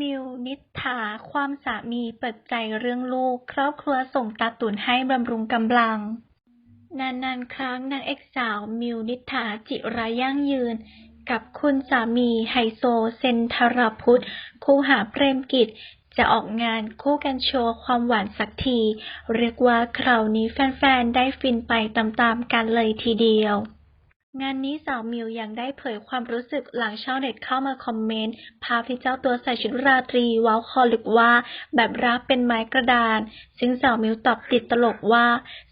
มิวนิษฐา ความสามีเปิดใจเรื่องลูก ครอบครัวส่งตาตุนให้บำรุงกำลัง นานๆ ครั้งนางเอกสาวมิวนิษฐาจิรายั่งยืน กับคุณสามีไฮโซเซนทรพุทธคู่หาเปรมกิจ จะออกงานคู่กันโชว์ความหวานสักที เรียกว่าคราวนี้แฟนๆ ได้ฟินไปตามๆกันเลยทีเดียว งานนี้สาวมิวยังได้เผยความรู้สึกหลังชาวเน็ตเข้ามาคอมเมนต์ภาพที่เจ้าตัวใส่ชุดราตรีว้าคอลึกว่า แบบรับเป็นไม้กระดาน ซึ่งสาวมิวตอบติดตลกว่า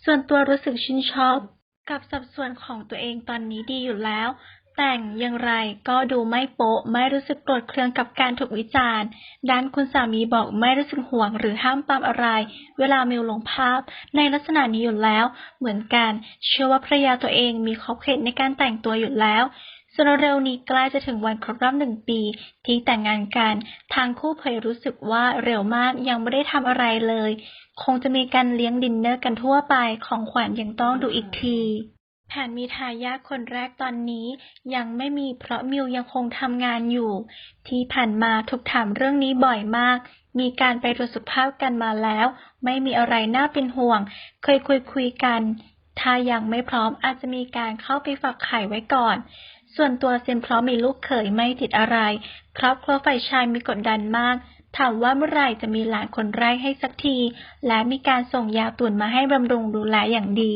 ส่วนตัวรู้สึกชื่นชอบ กับสัดส่วนของตัวเองตอนนี้ดีอยู่แล้ว แต่งอย่างไรก็ดูไม่โป๊ะ ไม่รู้สึกโกรธเคืองกับการถูกวิจารณ์ ด้านคุณสามีบอกไม่รู้สึกห่วงหรือห้ามปามอะไร เวลามิวลงภาพในลักษณะนี้อยู่แล้ว เหมือนกัน เชื่อว่าภรรยาตัวเองมีขอบเขตในการแต่งตัวอยู่แล้วส่วนเร็วนี้ใกล้จะถึงวันครบรอบหนึ่งปี ที่แต่งงานกัน ทางคู่เผยรู้สึกว่าเร็วมากยังไม่ได้ทำอะไรเลย คงจะมีการเลี้ยงดินเนอร์กันทั่วไปของขวัญยังต้องดูอีกที แผนมีทายาทคนแรกตอนนี้ยังไม่มีเพราะมิวยังคงทำงานอยู่ ที่ผ่านมาถูกถามเรื่องนี้บ่อยมาก มีการไปตรวจสุขภาพกันมาแล้ว ไม่มีอะไรน่าเป็นห่วง เคยคุยคุยกัน ถ้ายังไม่พร้อมอาจจะมีการเข้าไปฝากไข่ไว้ก่อน ส่วนตัวเซนพราะมีลูกเขยไม่ติดอะไร ครอบครัวฝ่ายชายมีกดดันมากถามว่าเมื่อไหร่จะมีหลานคนแรกให้สักที และมีการส่งยาตุ่นมาให้บำรุงดูแลอย่างดี